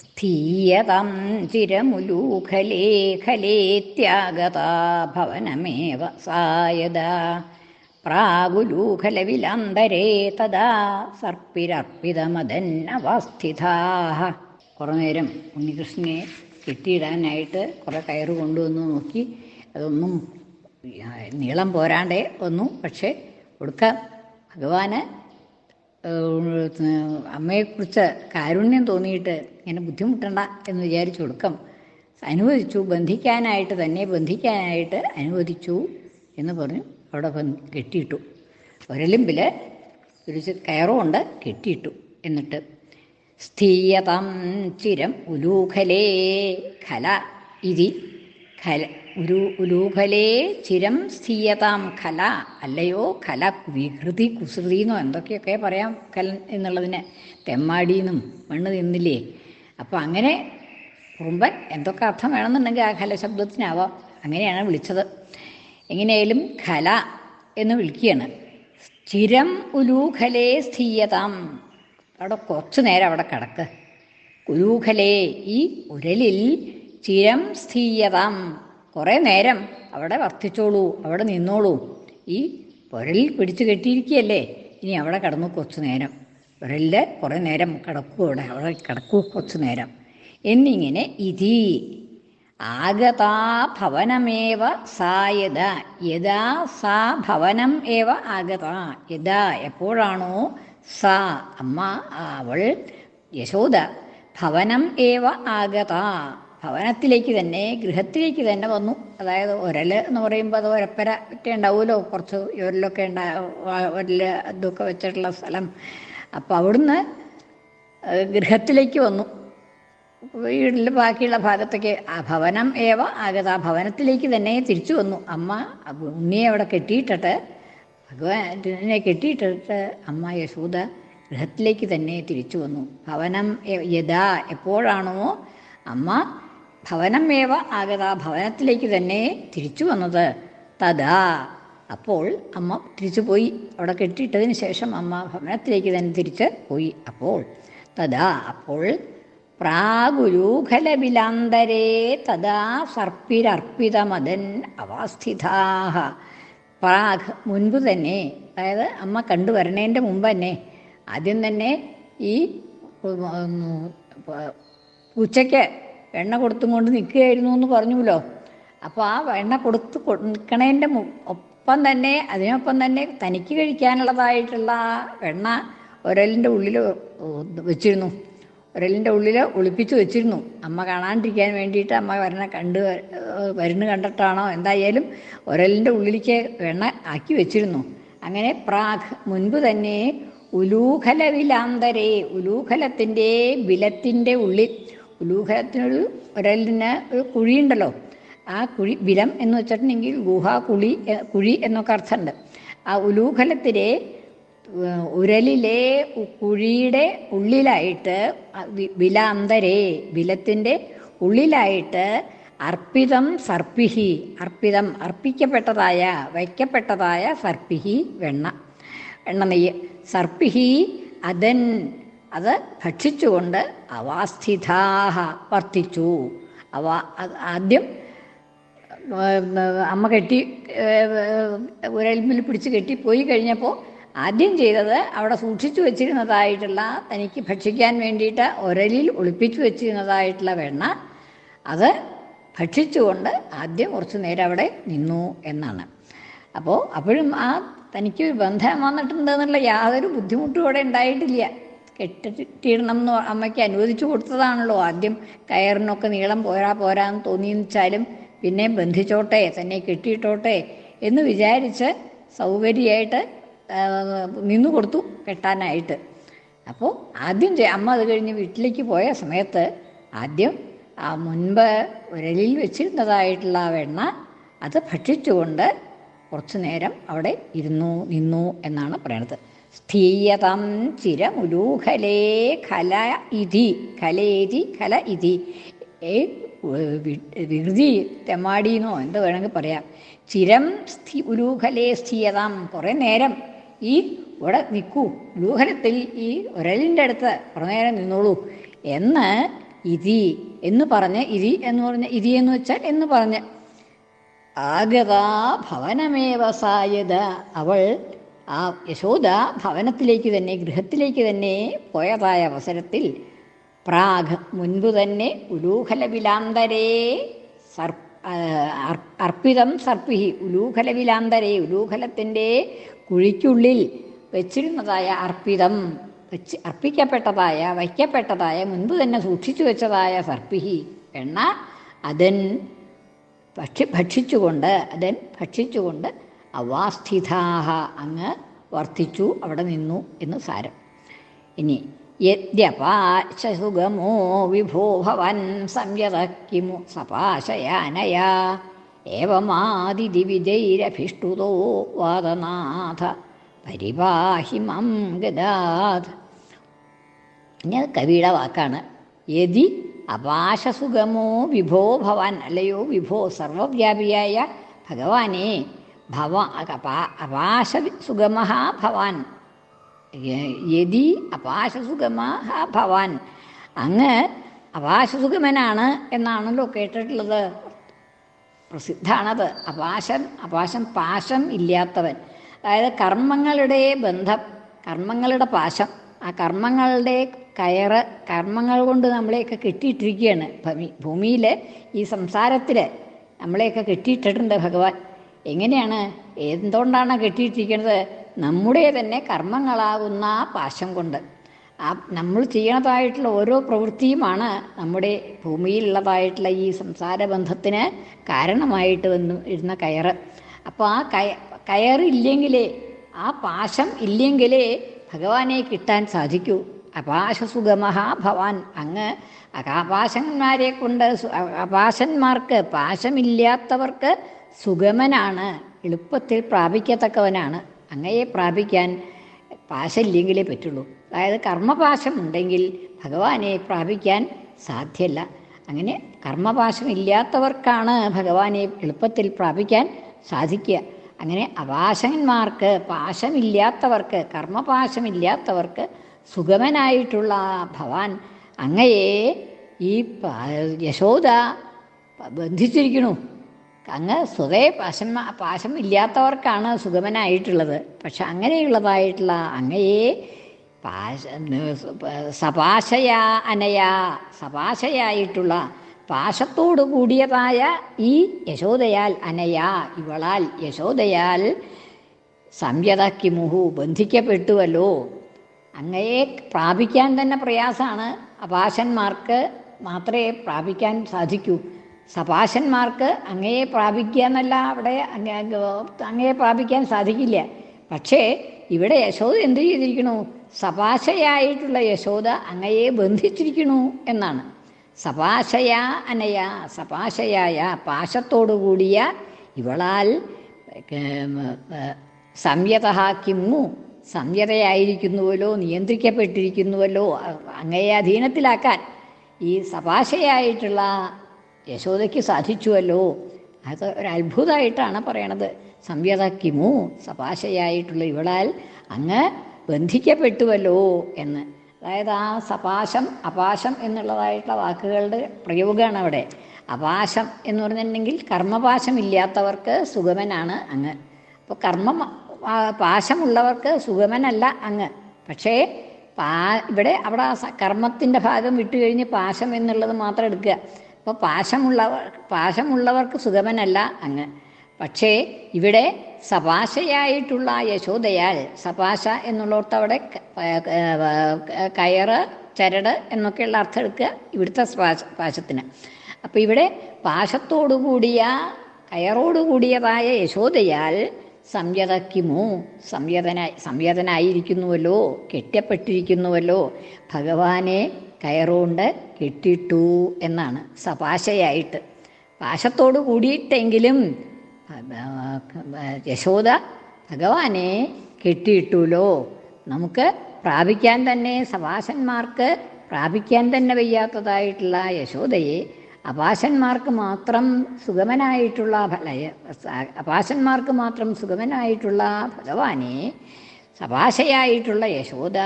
സ്ഥീയതം ചിരമുലൂഖലേ ഖലേത്യാഗതാ ഭവനമേവ സായത പ്രാഗുലൂഖലവിലന്തരേ തദാ സർപ്പിരർപ്പിതമതന്നവസ്ഥിതാഹ കുറേ നേരം ഉണ്ണികൃഷ്ണനെ കെട്ടിയിടാനായിട്ട് കുറേ കയറ് കൊണ്ടുവന്ന് നോക്കി. അതൊന്നും നീളം പോരാണ്ടേ വന്നു. പക്ഷേ കൊടുക്കാം ഭഗവാന് അമ്മയെക്കുറിച്ച് കാരുണ്യം തോന്നിയിട്ട് ഇങ്ങനെ ബുദ്ധിമുട്ടണ്ട എന്ന് വിചാരിച്ചു കൊടുക്കം അനുവദിച്ചു ബന്ധിക്കാനായിട്ട് തന്നെ ബന്ധിക്കാനായിട്ട് അനുവദിച്ചു എന്ന് പറഞ്ഞു. അവിടെ കെട്ടിയിട്ടു. ഒരലിമ്പിൽ ഒരു കയറുകൊണ്ട് കെട്ടിയിട്ടു. എന്നിട്ട് സ്ഥീയതം ചിരം ഉലൂഖലേ ഖല ഇതി ഖല ഉരു ചിരം സ്ഥീയതാം കല അല്ലയോ? കല വികൃതി കുസൃതി എന്നോ എന്തൊക്കെയൊക്കെ പറയാം കല എന്നുള്ളതിനെ. തെമ്മാടിയെന്നും മണ്ണ് തിന്നില്ലേ അപ്പോൾ അങ്ങനെ കുറുമ്പൻ എന്തൊക്കെ അർത്ഥം വേണമെന്നുണ്ടെങ്കിൽ ആ കലശബ്ദത്തിനാവാം അങ്ങനെയാണ് വിളിച്ചത്. എങ്ങനെയായാലും കല എന്ന് വിളിക്കുകയാണ്. സ്ഥിരം ഉലൂഖലേ സ്ഥീയതാം അവിടെ കുറച്ച് നേരം അവിടെ കിടക്ക്. ഉലൂഖലേ ഈ ഉരലിൽ ചിരം സ്ഥീയതാം കുറേ നേരം അവിടെ വർത്തിച്ചോളൂ അവിടെ നിന്നോളൂ. ഈ പുരലിൽ പിടിച്ചു കെട്ടിയിരിക്കുകയല്ലേ? ഇനി അവിടെ കിടന്നു കുറച്ചു നേരം. പുരലിൽ കുറേ നേരം കിടക്കൂ അവിടെ? അവിടെ കിടക്കൂ കുറച്ചു നേരം. എന്നിങ്ങനെ ഇതി. ആഗതാ ഭവനമേവ സായത. യഥ സാ ഭവനം ഏവ ആഗത. യഥാ എപ്പോഴാണോ സാ അമ്മ അവൾ യശോദ ഭവനം ഏവ ആഗത. ഭവനത്തിലേക്ക് തന്നെ ഗൃഹത്തിലേക്ക് തന്നെ വന്നു. അതായത് ഒരൽ എന്ന് പറയുമ്പോൾ അത് ഒരപ്പര ഒക്കെ ഉണ്ടാവുമല്ലോ. കുറച്ച് ഒരലൊക്കെ ഉണ്ടാ ഒരൽ ഇതൊക്കെ വെച്ചിട്ടുള്ള സ്ഥലം. അപ്പോൾ അവിടുന്ന് ഗൃഹത്തിലേക്ക് വന്നു. വീട്ടിൽ ബാക്കിയുള്ള ഭാഗത്തേക്ക് ആ ഭവനം ഏവ ആകത് ആ ഭവനത്തിലേക്ക് തന്നെ തിരിച്ചു വന്നു. അമ്മ ഉണ്ണിയെ അവിടെ കെട്ടിയിട്ടിട്ട് ഭഗവാനെ കെട്ടിയിട്ടിട്ട് അമ്മ യശോദ ഗൃഹത്തിലേക്ക് തന്നെ തിരിച്ചു വന്നു. ഭവനം യഥാ എപ്പോഴാണോ അമ്മ ഭവനം ഏവ ആഗത ഭവനത്തിലേക്ക് തന്നെ തിരിച്ചു വന്നത് തഥാ അപ്പോൾ അമ്മ തിരിച്ചു പോയി അവിടെ കെട്ടിയിട്ടതിന് ശേഷം അമ്മ ഭവനത്തിലേക്ക് തന്നെ തിരിച്ച് പോയി അപ്പോൾ തഥാ അപ്പോൾ പ്രാഗുരൂഖലബിലാന്തരേ തഥാ സർപ്പിരർപ്പിതമതൻ അവാസ്ഥിതാഹ പ്രാഗ് മുൻപ് തന്നെ അതായത് അമ്മ കണ്ടുവരണേന്റെ മുമ്പ് തന്നെ ആദ്യം തന്നെ ഈ പൂച്ചയ്ക്ക് എണ്ണ കൊടുത്തും കൊണ്ട് നിൽക്കുകയായിരുന്നു എന്ന് പറഞ്ഞുല്ലോ അപ്പോൾ ആ എണ്ണ കൊടുത്ത് നിൽക്കണേന്റെ ഒപ്പം തന്നെ അതിനൊപ്പം തന്നെ തനിക്ക് കഴിക്കാനുള്ളതായിട്ടുള്ള ആ എണ്ണ ഒരലിന്റെ ഉള്ളിൽ വെച്ചിരുന്നു. ഒരലിന്റെ ഉള്ളിൽ ഒളിപ്പിച്ച് വെച്ചിരുന്നു. അമ്മ കാണാണ്ടിരിക്കാൻ വേണ്ടിയിട്ട് അമ്മ വരണ കണ്ട് വരുന്ന കണ്ടിട്ടാണോ എന്തായാലും ഒരലിന്റെ ഉള്ളിലേക്ക് എണ്ണ ആക്കി വെച്ചിരുന്നു. അങ്ങനെ പ്രാഗ് മുൻപ് തന്നെ ഉലൂഖല വിലാന്തരേ ഉലൂഖലത്തിന്റെ ബിലത്തിന്റെ ഉള്ളിൽ ഉലൂഖലത്തിനൊരു ഒരലിന് ഒരു കുഴിയുണ്ടല്ലോ. ആ കുഴി ബിലം എന്ന് വെച്ചിട്ടുണ്ടെങ്കിൽ ഗുഹാ കുളി കുഴി എന്നൊക്കെ അർത്ഥമുണ്ട്. ആ ഉലൂഖലത്തിലെ ഉരലിലെ കുഴിയുടെ ഉള്ളിലായിട്ട് ബിലാന്തരേ ബിലത്തിന്റെ ഉള്ളിലായിട്ട് അർപ്പിതം സർപ്പിഹി അർപ്പിതം അർപ്പിക്കപ്പെട്ടതായ വയ്ക്കപ്പെട്ടതായ സർപ്പിഹി വെണ്ണ വെണ്ണ നെയ്യ്. സർപ്പിഹി അതൻ അത് ഭക്ഷിച്ചുകൊണ്ട് അവാസ്ഥിതാഹ വർത്തിച്ചു. അവ ആദ്യം അമ്മ കെട്ടി ഉരൽമിൽ പിടിച്ച് കെട്ടി പോയി കഴിഞ്ഞപ്പോൾ ആദ്യം ചെയ്തത് അവിടെ സൂക്ഷിച്ചു വെച്ചിരുന്നതായിട്ടുള്ള തനിക്ക് ഭക്ഷിക്കാൻ വേണ്ടിയിട്ട് ഒരലിൽ ഒളിപ്പിച്ചു വെച്ചിരുന്നതായിട്ടുള്ള വെണ്ണ അത് ഭക്ഷിച്ചുകൊണ്ട് ആദ്യം കുറച്ച് നേരം അവിടെ നിന്നു എന്നാണ്. അപ്പോൾ അപ്പോഴും ആ തനിക്ക് ബന്ധം വന്നിട്ടുണ്ടെന്നുള്ള യാതൊരു ബുദ്ധിമുട്ടും അവിടെ ഉണ്ടായിട്ടില്ല. കെട്ടിയിടണം എന്ന് അമ്മയ്ക്ക് അനുവദിച്ചു കൊടുത്തതാണല്ലോ. ആദ്യം കയറിനൊക്കെ നീളം പോരാ പോരാന്ന് തോന്നിയെന്ന് വെച്ചാലും പിന്നെ ബന്ധിച്ചോട്ടെ തന്നെ കെട്ടിയിട്ടോട്ടെ എന്ന് വിചാരിച്ച് സൗകര്യമായിട്ട് നിന്നു കൊടുത്തു കെട്ടാനായിട്ട്. അപ്പോൾ ആദ്യം അമ്മ അത് കഴിഞ്ഞ് വീട്ടിലേക്ക് പോയ സമയത്ത് ആദ്യം ആ മുൻപ് ഉരലിൽ വെച്ചിരുന്നതായിട്ടുള്ള ആ വെണ്ണ അത് ഭക്ഷിച്ചുകൊണ്ട് കുറച്ചു നേരം അവിടെ ഇരുന്നു നിന്നു എന്നാണ് പറയുന്നത് സ്ഥീയതം ചിരമുലൂഖലേ കല ഇതി കലേതി കല ഇതി. വികൃതി തെമ്മാടിന്നോ എന്ത് വേണമെങ്കിൽ പറയാം. ചിരം സ്ഥി ഉലൂഖലേ സ്ഥീയതാം കുറേ നേരം ഈ ഇവിടെ നിൽക്കൂ ലൂഹനത്തിൽ ഈ ഒരലിന്റെ അടുത്ത് കുറേ നേരം നിന്നോളൂ. എന്ന് ഇതി എന്ന് പറഞ്ഞ് ഇതി എന്ന് പറഞ്ഞ് ഇതി എന്ന് വെച്ചാൽ എന്ന് പറഞ്ഞ്. ആഗതാ ഭവനമേവ സായത. അവൾ ആ യശോദ ഭവനത്തിലേക്ക് തന്നെ ഗൃഹത്തിലേക്ക് തന്നെ പോയതായ അവസരത്തിൽ പ്രാഗ് മുൻപ് തന്നെ ഉലൂഹലവിലാന്തരേ സർ അർപ്പിതം സർപ്പിഹി ഉലൂഹലവിലാന്തരേ ഉലൂഹലത്തിന്റെ കുഴിക്കുള്ളിൽ വെച്ചിരുന്നതായ അർപ്പിതം വെച്ച് അർപ്പിക്കപ്പെട്ടതായ വയ്ക്കപ്പെട്ടതായ മുൻപ് തന്നെ സൂക്ഷിച്ചു വെച്ചതായ സർപ്പിഹി എണ്ണ അതൻ ഭക്ഷി ഭക്ഷിച്ചുകൊണ്ട് അതൻ ഭക്ഷിച്ചുകൊണ്ട് അവാസ്ഥിതാഹ അങ്ങ് വർദ്ധിച്ചു അവിടെ നിന്നു എന്ന് സാരം. ഇനി യദ്യപാശസുഗമോ വിഭോ ഭവൻ സംയത കിമു സപാശയാനയാ ഏവമാതിഥി വിജൈരഭിഷ്ടുതോ വാദനാഥ പരിപാഹിമം ഗദാത്. ഇനി അത് കവിയുടെ വാക്കാണ്. യതി അപാശസുഗമോ വിഭോ ഭവാൻ അല്ലയോ വിഭോ സർവവ്യാപിയായ ഭഗവാനെ അപാശ സുഗമ ഭവാൻ. അങ്ങ് അപാശസുഗമനാണ് എന്നാണല്ലോ കേട്ടിട്ടുള്ളത്. പ്രസിദ്ധാണത്. അപാശം അപാശം പാശം ഇല്ലാത്തവൻ. അതായത് കർമ്മങ്ങളുടെ ബന്ധം കർമ്മങ്ങളുടെ പാശം. ആ കർമ്മങ്ങളുടെ കയറ് കർമ്മങ്ങൾ കൊണ്ട് നമ്മളെയൊക്കെ കെട്ടിയിട്ടിരിക്കുകയാണ്. ഭൂമി ഭൂമിയിൽ ഈ സംസാരത്തിൽ നമ്മളെയൊക്കെ കെട്ടിയിട്ടിട്ടുണ്ട് ഭഗവാൻ. എങ്ങനെയാണ്? എന്തുകൊണ്ടാണ് കെട്ടിയിട്ടിരിക്കുന്നത്? നമ്മുടെ തന്നെ കർമ്മങ്ങളാകുന്ന ആ പാശം കൊണ്ട്. ആ നമ്മൾ ചെയ്യണതായിട്ടുള്ള ഓരോ പ്രവൃത്തിയുമാണ് നമ്മുടെ ഭൂമിയിലുള്ളതായിട്ടുള്ള ഈ സംസാര ബന്ധത്തിന് കാരണമായിട്ട് വന്നു ഇരുന്ന കയറ്. അപ്പോൾ ആ കയ കയറില്ലെങ്കിലേ ആ പാശം ഇല്ലെങ്കിലേ ഭഗവാനെ കിട്ടാൻ സാധിക്കൂ. അപാശസുഗമഹ ഭവാൻ അങ്ങ് അകാപാശന്മാരെ കൊണ്ട് അപാശന്മാർക്ക് പാശമില്ലാത്തവർക്ക് സുഗമനാണ് എളുപ്പത്തിൽ പ്രാപിക്കത്തക്കവനാണ്. അങ്ങയെ പ്രാപിക്കാൻ പാശമില്ലെങ്കിലേ പറ്റുള്ളൂ. അതായത് കർമ്മപാശം ഉണ്ടെങ്കിൽ ഭഗവാനെ പ്രാപിക്കാൻ സാധ്യല്ല. അങ്ങനെ കർമ്മപാശം ഇല്ലാത്തവർക്കാണ് ഭഗവാനെ എളുപ്പത്തിൽ പ്രാപിക്കാൻ സാധിക്കുക. അങ്ങനെ അപാശന്മാർക്ക് പാശമില്ലാത്തവർക്ക് കർമ്മപാശമില്ലാത്തവർക്ക് സുഗമനായിട്ടുള്ള ഭവാൻ അങ്ങയെ ഈ യശോദ ബന്ധിച്ചിരിക്കണു അങ്ങ് സ്വതേ പാശം പാശം ഇല്ലാത്തവർക്കാണ് സുഗമനായിട്ടുള്ളത്. പക്ഷെ അങ്ങനെയുള്ളതായിട്ടുള്ള അങ്ങയെ പാശ സപാശയാ അനയാ സപാശയായിട്ടുള്ള പാശത്തോടു കൂടിയതായ ഈ യശോദയാൽ അനയാ ഇവളാൽ യശോദയാൽ സംയതക്കിമുഹു ബന്ധിക്കപ്പെട്ടുവല്ലോ. അങ്ങയെ പ്രാപിക്കാൻ തന്നെ പ്രയാസമാണ്. അപാശന്മാർക്ക് മാത്രമേ പ്രാപിക്കാൻ സാധിക്കൂ. സപാശന്മാർക്ക് അങ്ങയെ പ്രാപിക്കുക എന്നല്ല അവിടെ അങ്ങയെ പ്രാപിക്കാൻ സാധിക്കില്ല. പക്ഷേ ഇവിടെ യശോദ എന്ത് ചെയ്തിരിക്കണു സപാശയായിട്ടുള്ള യശോദ അങ്ങയെ ബന്ധിച്ചിരിക്കണു എന്നാണ്. സപാശയ അനയ സപാശയായ പാശത്തോടുകൂടിയ ഇവളാൽ സംയത കിമ്മു സംയതയായിരിക്കുന്നുവല്ലോ നിയന്ത്രിക്കപ്പെട്ടിരിക്കുന്നുവല്ലോ അങ്ങയെ അധീനത്തിലാക്കാൻ ഈ സപാശയായിട്ടുള്ള യശോദയ്ക്ക് സാധിച്ചുവല്ലോ. അത് ഒരു അത്ഭുതമായിട്ടാണ് പറയണത്. സംയത കിമു സപാശയായിട്ടുള്ള ഇവളാൽ അങ്ങ് ബന്ധിക്കപ്പെട്ടുവല്ലോ എന്ന്. അതായത് ആ സപാശം അപാശം എന്നുള്ളതായിട്ടുള്ള വാക്കുകളുടെ പ്രയോഗമാണ് അവിടെ. അപാശം എന്ന് പറഞ്ഞിട്ടുണ്ടെങ്കിൽ കർമ്മപാശം ഇല്ലാത്തവർക്ക് സുഗമനാണ് അങ്ങ്. അപ്പോൾ കർമ്മ പാശമുള്ളവർക്ക് സുഗമനല്ല അങ്ങ്. പക്ഷേ പാ ഇവിടെ അവിടെ കർമ്മത്തിന്റെ ഭാഗം വിട്ടുകഴിഞ്ഞ് പാശം എന്നുള്ളത് മാത്രം എടുക്കുക. അപ്പോൾ പാശമുള്ളവർ പാശമുള്ളവർക്ക് സുഗമനല്ല അങ്ങ്. പക്ഷേ ഇവിടെ സപാശയായിട്ടുള്ള യശോദയാൽ സപാശ എന്നുള്ളിടത്ത് അവിടെ കയറ് ചരട് എന്നൊക്കെയുള്ള അർത്ഥം എടുക്കുക ഇവിടുത്തെ പാശ പാശത്തിന്. അപ്പോൾ ഇവിടെ പാശത്തോടു കൂടിയ കയറോടു കൂടിയതായ യശോദയാൽ സംയതക്കിമോ സംയതന സംയതനായിരിക്കുന്നുവല്ലോ കെട്ടപ്പെട്ടിരിക്കുന്നുവല്ലോ ഭഗവാനെ കയറുകൊണ്ട് കെട്ടിട്ടു എന്നാണ് സപാശയായിട്ട് പാശത്തോട് കൂടിയിട്ടെങ്കിലും യശോദ ഭഗവാനെ കെട്ടിയിട്ടുല്ലോ നമുക്ക് പ്രാപിക്കാൻ തന്നെ സപാശന്മാർക്ക് പ്രാപിക്കാൻ തന്നെ വയ്യാത്തതായിട്ടുള്ള യശോദയെ അപാശന്മാർക്ക് മാത്രം സുഗമനായിട്ടുള്ള ഫല അപാശന്മാർക്ക് മാത്രം സുഗമനായിട്ടുള്ള ഭഗവാനെ സഭാശയായിട്ടുള്ള യശോദ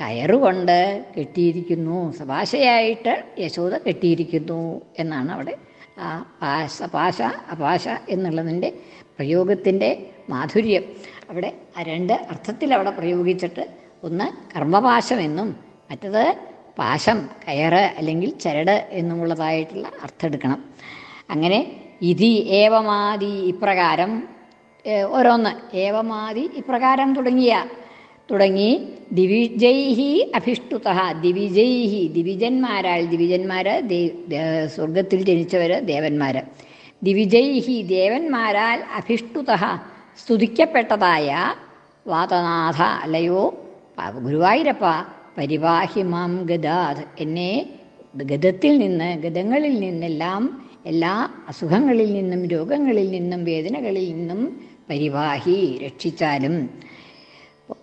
കയറുകൊണ്ട് കെട്ടിയിരിക്കുന്നു. സഭാഷയായിട്ട് യശോദ കെട്ടിയിരിക്കുന്നു എന്നാണ് അവിടെ ആ പാശ പാശ അപാശ എന്നുള്ളതിന്റെ പ്രയോഗത്തിന്റെ മാധുര്യം. അവിടെ ആ രണ്ട് അർത്ഥത്തിൽ അവിടെ പ്രയോഗിച്ചിട്ട് ഒന്ന് കർമ്മപാശമെന്നും മറ്റത് പാശം കയറ് അല്ലെങ്കിൽ ചരട് എന്നുമുള്ളതായിട്ടുള്ള അർത്ഥം എടുക്കണം അങ്ങനെ ഇതി ഏവമാതി ഇപ്രകാരം ഓരോന്ന് ഏവമാതി ഇപ്രകാരം തുടങ്ങിയ തുടങ്ങി ദിവിജൈഹി അഭിഷ്ടുത. ദിവിജൈഹി ദിവിജന്മാരാൽ ദിവിജന്മാർ സ്വർഗത്തിൽ ജനിച്ചവർ ദേവന്മാർ ദിവിജൈഹി ദേവന്മാരാൽ അഭിഷ്ടുത സ്തുതിക്കപ്പെട്ടതായ വാതനാഥ അല്ലയോ ഗുരുവായൂരപ്പ പരിവാഹി മാം ഗദാത്. എന്നെ ഗതത്തിൽ നിന്ന് ഗതങ്ങളിൽ നിന്നെല്ലാം എല്ലാ അസുഖങ്ങളിൽ നിന്നും രോഗങ്ങളിൽ നിന്നും വേദനകളിൽ നിന്നും പരിവാഹി രക്ഷിച്ചാലും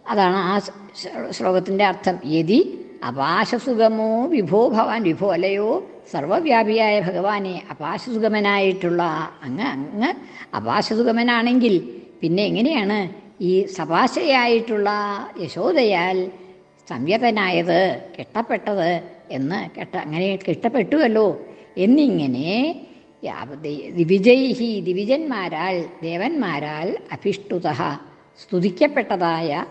അതാണ് ആ ശ്ലോ- ശ്ലോകത്തിന്റെ അർത്ഥം. യതി അപാശസുഗമോ വിഭോ ഭവാൻ വിഭോ അല്ലയോ? സർവവ്യാപിയായ ഭഗവാനെ അപാശസുഗമനായിട്ടുള്ള അങ്ങ് അങ്ങ് അപാശസുഗമനാണെങ്കിൽ പിന്നെ എങ്ങനെയാണ്? ഈ സപാശയായിട്ടുള്ള യശോദയാൽ സംയതനായത് കെട്ടപ്പെട്ടത് എന്ന് കെട്ട അങ്ങനെ കെട്ടപ്പെട്ടുവല്ലോ. എന്നിങ്ങനെ ദിവിജൈഹി ദിവിജന്മാരാൽ ദേവന്മാരാൽ അഭിഷ്ടുത. സ്തുതിക്കപ്പെട്ടതായ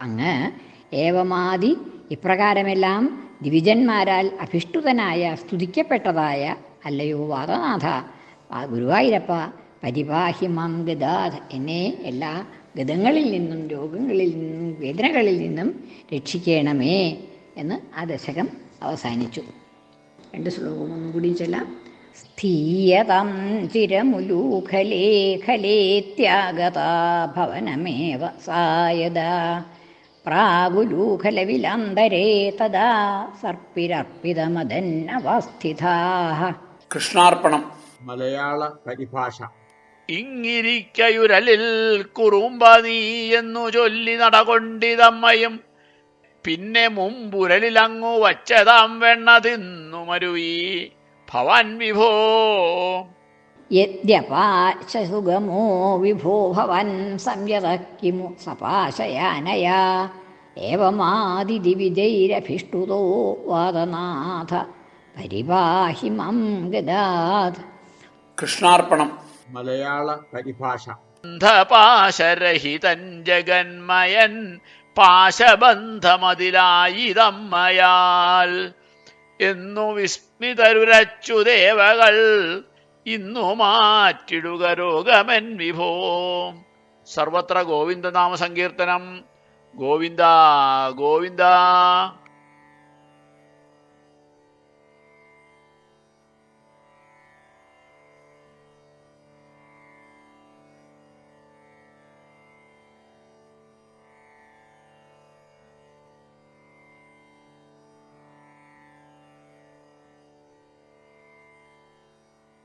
അങ്ങ് ഏവമാതി ഇപ്രകാരമെല്ലാം ദിവിജന്മാരാൽ അഭിഷ്ടുതനായ സ്തുതിക്കപ്പെട്ടതായ അല്ലയോ വാദനാഥ. ഗുരുവായൂരപ്പ പരിപാഹി മാം ഗദാത് എന്നെ എല്ലാ ഗതങ്ങളിൽ നിന്നും രോഗങ്ങളിൽ നിന്നും വേദനകളിൽ നിന്നും രക്ഷിക്കണമേ എന്ന് ആ ദശകം അവസാനിച്ചു. രണ്ട് ശ്ലോകം ഒന്നും കൂടി ചൊല്ലാം. സ്ഥീയതം ചിരമുലൂഖലേ ഖലേ ത്യാഗതാ ഭവനമേവ സായത പ്രാഗുലൂഖലവിലന്തരേ തദാ സർപ്പിരർപ്പിതമദന്നവസ്ഥിതാ കൃഷ്ണാർപ്പണം. മലയാള പരിഭാഷ. ഇങ്ങിരിക്കയുരലിൽ കുറുമ്പ നീ എന്നു ചൊല്ലി നടകൊണ്ടിതമ്മയും പിന്നെ മുമ്പുരലിലങ്ങു വച്ചതാം വെണ്ണ തിന്നു മരുവി ഭവാൻ വിഭോ. യദ്യപാശസുഗമോ വിഭോ ഭവൻ സംയത കിമു സപാശയാനയാ. ഏവമാതിദിവിജൈരഭിഷ്ടുതോ വാദനാഥ പരിപാഹി മം ഗദാത്. കൃഷ്ണാർപ്പണം. മലയാള പരിഭാഷ. ബന്ധപാശരഹിതൻ ജഗന്മയൻ പാശബന്ധമതിലായിതമ്മയാൽ. എന്നു വിസ്മിതരുരച്ചു ദേവകൾ ഇന്നു മാറ്റിടുക രോഗമൻ വിഭോ. സർവത്ര ഗോവിന്ദനാമ സങ്കീർത്തനം ഗോവിന്ദ ഗോവിന്ദ.